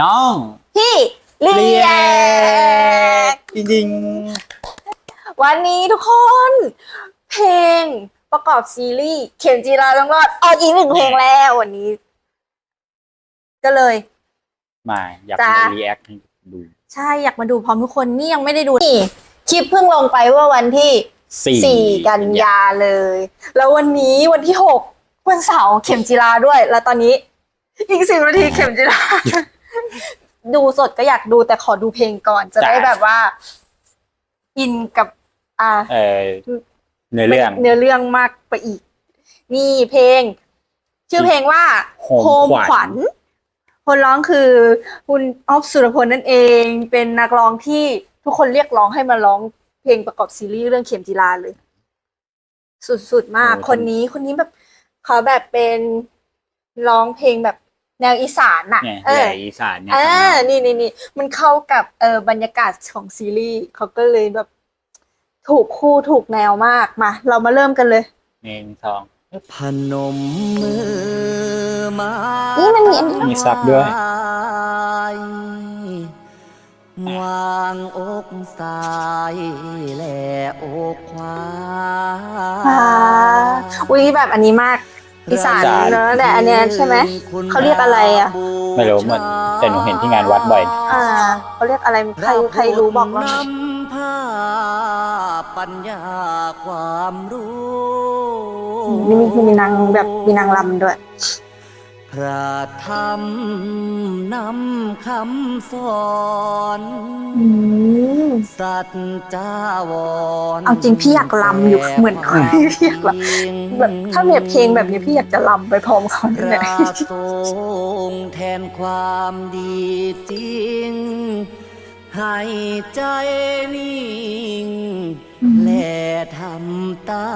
น้องพี่เรียกจริงวันนี้ทุกคน เพลงประกอบซีรีส์เข็มจีราต้องรอดออกอีกหนึ่งเพลงแล้ววันนี้ ก็เลยๆมาอยากจ้ามารีแอคให้ดู ใช่อยากมาดูพร้อมทุกคนนี่ยังไม่ได้ดูนี่คลิปเพิ่งลงไปว่าวันที่สี่สี่กันยาเลย แล้ววันนี้วันที่หกวันเสาร์เข็มจีราด้วย แล้วตอนนี้ อีกสิบนาทีเข็มจีรา ดูสดก็อยากดูแต่ขอดูเพลงก่อนจะได้แบบว่า อินกับ อ่าเออเนื้อเรื่อง เนื้อเรื่องมากไปอีก นี่เพลง ชื่อเพลงว่า Home โฮมขวัญขวัญคนร้องคือคุณออฟสุรพลนั่นเอง เป็นนักร้องที่ทุกคนเรียกร้องให้มาร้องเพลงประกอบซีรีส์เรื่องเข็มจีราเลย สุดๆมาก คนนี้คนนี้แบบเขาแบบเป็นร้องเพลงแบบ แนวอีสานน่ะเนี่ยเอใหอญ่อีสานเนี่ยเออนี่นี่นี่มันเข้ากับเออบรรยากาศของซีรีส์เขาก็เลยแบบ ถูกคู่ถูกแนวมากมา เรามาเริ่มกันเลยหนึ่งสองพนมมือมานี่มันมีอันนี้มีซับด้วยวางอกซ้ายและอกขวาอ่าอุ้ยแบบอันนี้มาก อีสานเนอะแต่อันเนี้ยใช่ไหมเขาเรียกอะไรอะ ไม่รู้เหมือนแต่หนูเห็นที่งานวัดบ่อย อ่าเขาเรียกอะไรใครใครรู้บอกบ้างไหมนำพาปัญญาความรู้มีมีมีนางแบบมีนางรำด้วย พระธรรมนำคำสอนอืมสัจจาวรเอาจริงพี่อยากรำอยู่เหมือนคนพี่อยากรำแบบถ้าแบบเพลงแบบนี้พี่อยากจะรำไปพร้อมเขาพเนี่ยระทรงฆ์แทนความดีจริง ให้ใจนิ่ง และทำตา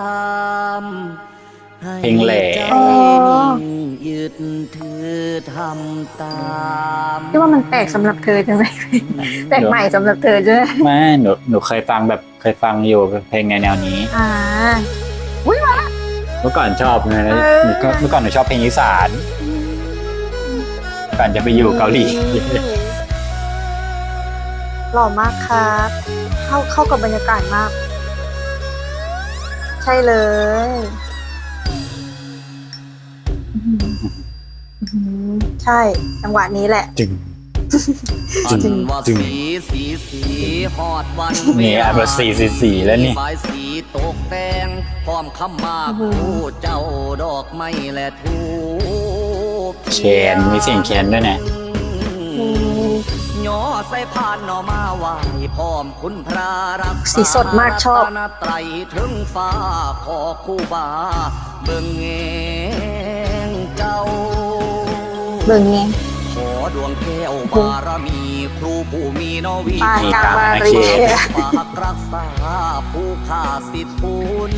มให้ เพลงแหล่ใจนิ่งยึดถือทำตามพี่ว่ามันแปลกสำหรับเธอใช่ไหมแปลกใหม่สำหรับเธอใช่ไหมไม่หนูหนูเคยฟังแบบเคยฟังอยู่เพลงในแนวนี้อ่าเมื่อก่อนชอบนะเออหนูก็เมื่อก่อนหนูชอบเพลงอีสานก่อนจะไปอยู่เกาหลีหล่อมากครับ เข้าเข้ากับบรรยากาศมาก ใช่เลยอื้อหือ ใช่ จังหวะนี้แหละ จึง อันจึงว่าจึงสีสีสีฮอดวันนี่อันว่าสีสีสีแล้วนี่ มีบายสีตกแต่งพร้อมคำมากอื้อหือคู่เจ้าดอกไม้และทูบแขนมีเสียงแขนด้วยนะอืมย่อใส่พานหน่อมาไหวพร้อมคุณพระรักษาสีสดมากชอบ รัตนไตรถึงฟ้าขอคู่บาเบิ่งแงง เจ้าเบิ่งไงขอดวงแก้วบารมีครูผู้มีนวีปานกลางวารีฝากรักษาผู้ขาสิทธิคุณ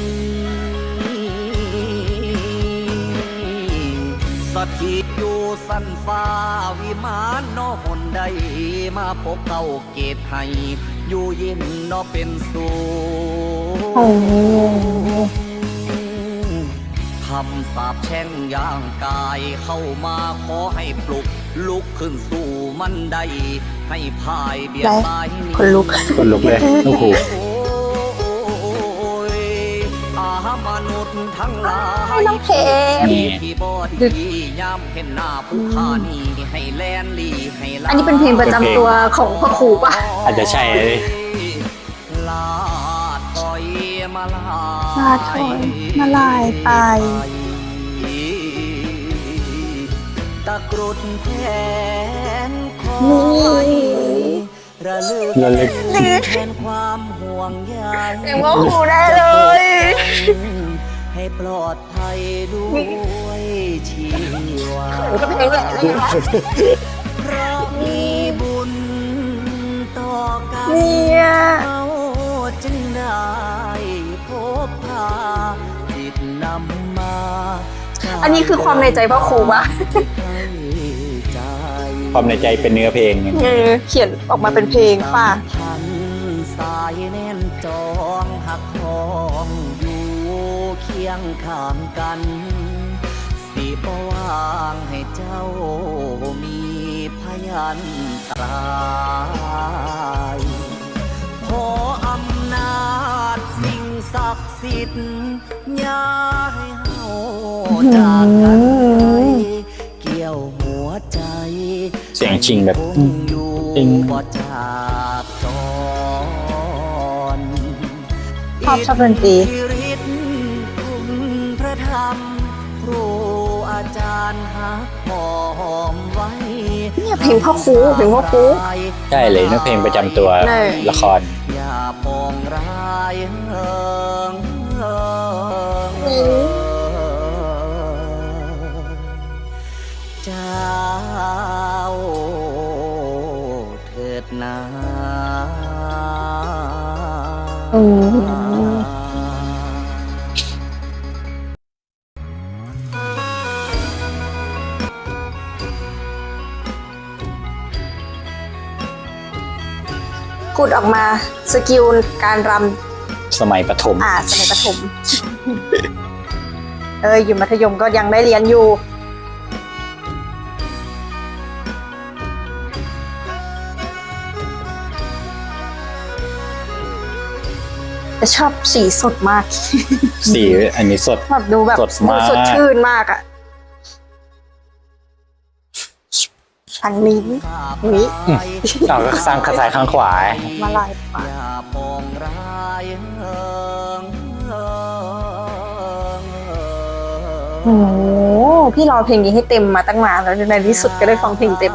สถิตอยู่สันฟ้าวิมานนอหนใดมาพบเก่าเกตให้อยู่เย็นนอเป็นสุโอ้โห คำสาปแช่งย่างกายเข้ามาขอให้ปลุก ลุกขึ้นสู่มันได้ให้พายเบียดได้ตายคนลุก คนลุกเลยโอ้โห โอ้ยอามนุษย์ทั้งหลายให้น้องเพลงนี่ที่บอดียามเห็นหน้าผู้ข้านี่ให้แลนลีให้ลา อันนี้เป็นเพลงประจำตัวของพ่อครูป่ะ อาจจะใช่เลย ลาดถอยมาลาลาดถอย มาลายไป ตะกรุดแทนคอนี่ยระลึกระลึกแทนความห่วงใยเพลงพ่อครูได้เลย ให้ปลอดภัยด้วยชีวา อันนี้คือความในใจพ่อครูป่ะให้ใจความในใจเป็นเนื้อเพลงไงเออเขียนออกมาเป็นเพลงป่ะพันสายแน่นจองหักคองอยู่เคียงข้างกัน สิบว่างให้เจ้ามีภัยยันตรายขออำนาจสิ่งศักดิ์สิทธิ์อย่าให้เฮา จากกันไกลเกี่ยวหัวใจเสียงจริงแบบคงอยู่จริงบ่จากจรชอบชอบดนตรีอิทธิฤทธิ์คุณพระธรรมครูอาจารย์หักหอมไว้เนี่ยเพลงพ่อครูเพลงพ่อครูใช่เลยนึกเพลงประจำตัวใช่ละครอย่าปองร้ายเฮิง อืมกุดออกมาสกิลการรสมัยประถมำอ่าสมัยประถม เอออยู่มัธยมก็ยังได้เรียนอยู่ แต่ชอบสีสดมาก สีอันนี้สด แบบดูแบบสดมาก ดูสดชื่นมากอะอันนี้อุ๊ยเราก็สร้างขสายข้างขวา มาลายปากอย่าปองร้ายเฮิงเฮิงโอ้โหพี่รอเพลงนี้ให้เต็มมาตั้งนานแล้วในที่สุดก็ได้ฟังเพลงเต็ม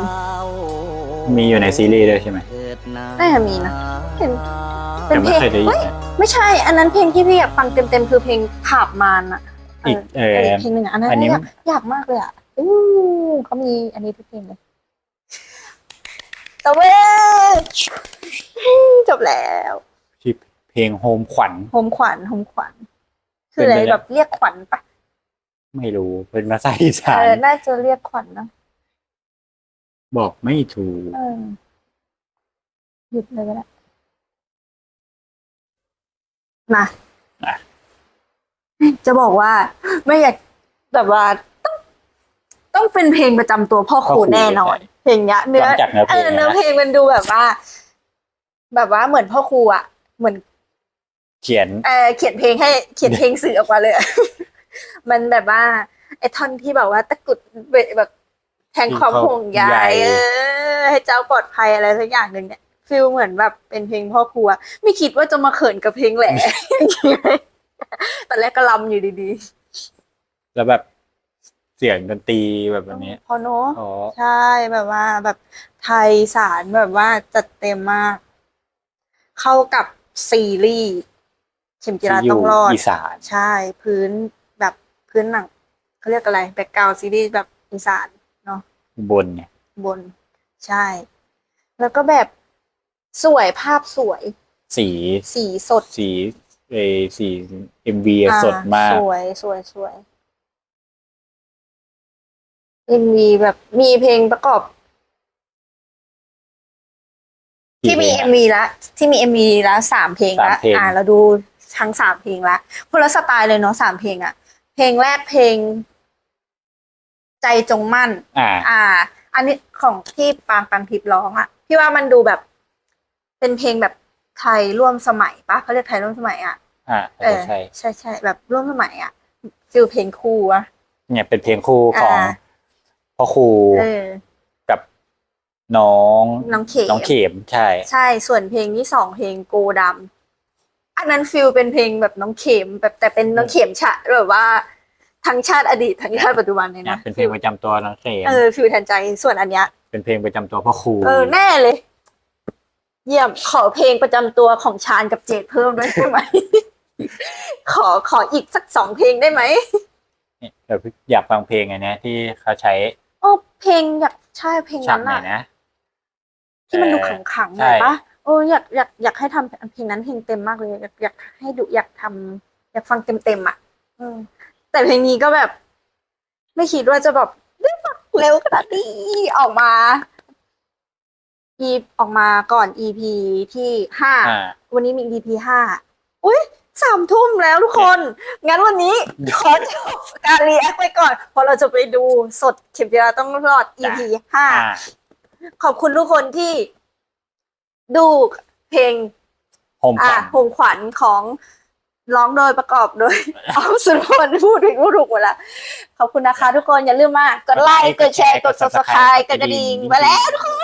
มีอยู่ในซีรีส์ด้วยใช่ไหมน่าจะมีนะเห็นเป็แต่นเพไม่ลงเคยได้ยินเฮ้ยนะ ไม่ใช่ อันนั้นเพลงที่พี่อยากฟังเต็มๆคือเพลงผาบมานอะเออีกอเอเอออเพลงหนึ่งอะอันนั้นอันนี้ อยากอยากมากเลยอะอู้เขามีอันนี้ทุกเพลงเลยแต่เว้ยจบแล้วที่เพลงโฮมขวัญโฮมขวัญโฮมขวัญคืออะไรเป็นไปได้แบบเรียกขวัญปะไม่รู้เป็นภาษาอีสาเอนอน่าจะเรียกขวัญนะบอกไม่ถูกเออหยุดเลยก็ได้ มาอะจะบอกว่า ไม่อยากแบบว่าต้องต้องเป็นเพลงประจำตัวพ่อครูแน่นอนเพลงเนี้ยเนื้อฟังจากเนื้อเพเอลงอเนื้อนะ เพลงมันดูแบบว่า แบบว่าเหมือนพ่อครูอะเหมือน เขียน เออเขียนเพลงให้เขียนเพลงสื่อออกมาเลยอะ มันแบบว่าไอ้ท่อนที่แบบว่าตะกรุดเบะแบบแทงความห่วงใยใย เออ ให้เจ้าปลอดภัยอะไรสักอย่างหนึ่งเนี่ย ฟิลเหมือนแบบเป็นเพลงพ่อครัว ไม่คิดว่าจะมาเขินกับเพลงแหละตอนแรกก็ลำอยู่ดีแล้วแบบเสียงดนตรีแบบแบบนี้ๆพอเนอะอ๋อใช่แบบว่าแบบไทยสารแบบว่าจัดเต็มมาก เข้ากับซีรีส์เข็มจิราที่อต้อยู่งรอดอีสานใช่ พื้นแบบพื้นหนังเขาเรียกอะไรแบ็กกราวซีรีส์แบบอีสานเนาะบนเนี่ยบนใช่ แล้วก็แบบ สวยภาพสวย สีสีสดสีเออสีเอ็มวีอ่าสดมาก สวยสวยสวยเอ็มวีแบบมีเพลงประกอบ ที่มีกี่เอ็พลงะมวีละที่มีเอ็มวีละสามเพลงละสามเพลงอ่าเราดูทั้งสามเพลงละคนละสไตล์เลยเนาะสามเพลงอะเพลงแรกเพลง ใจจงมั่น อ่า อ่า อันนี้ของที่ปางปังทิพย์ร้องอะพี่ว่ามันดูแบบ เป็นเพลงแบบไทยร่วมสมัยปะเขาเรียกไทยร่วมสมัยอะอ่าเออใช่ใช่ใช่แบบร่วมสมัยอะฟิลเพลงคู่อะเนี่ยเป็นเพลงคู่ของอ่าพ่อครูเออกับน้องน้องเขมน้องเข็มใช่ ใช่ส่วนเพลงที่สองเพลงโกดำอันนั้นฟิลเป็นเพลงแบบน้องเข็มแบบแต่เป็นน้องเข็มชะแบบว่าทั้งชาติอดีตทั้งชาติปัจจุบันเลยเนี่ยนะเป็นเพลงประจำตัวน้องเข็มเออฟิลแทนใจส่วนอันเนี้ยเป็นเพลงประจำตัวพ่อครูเออแน่เลย เยี่ยมขอเพลงประจำตัวของชาญกับเจดเพิ่มด้วยได้ไหม ขอขออีกสักสองเพลงได้ไหมเนี่ยแบบอยากฟังเพลงอันเนี้ยที่เขาใช้โอ้เพลงอยากใช่เพลงฉากนั้นไหนอะนะ ที่มันดูเอขัองขังๆหใช่น่อยปะโอ้อยากอยากอยากให้ทำเพลงนั้นเพลงเต็มมากเลย อยากอยากให้ดูอยากทำอยากฟังเต็มเต็มๆอะอืมแต่เพลงนี้ก็แบบ ไม่คิดว่าจะแบบได้ฟังเร็วขนาดนี้ออกมา อีออกมาก่อน EP ที่ห้าอ่า วันนี้มี EP ห้าอุ้ยสามทุ่มแล้วทุกคน งั้นวันนี้ ขอจบการรีแอคไปก่อน เพราะเราจะไปดูสดเข็มจีราต้องรอด EP ห้า อ่า ขอบคุณทุกคนที่ดูเพลงโฮมอะฝันหงขวัญของร้องโดยประกอบโดย เอาสุรพลพูดถึงพูดถูกหมดละขอบคุณนะคะทุกคนอย่าลืมมากดไลค์ กดแชร์ กด subscribe กดกระดิ่งไปแล้วทุกคน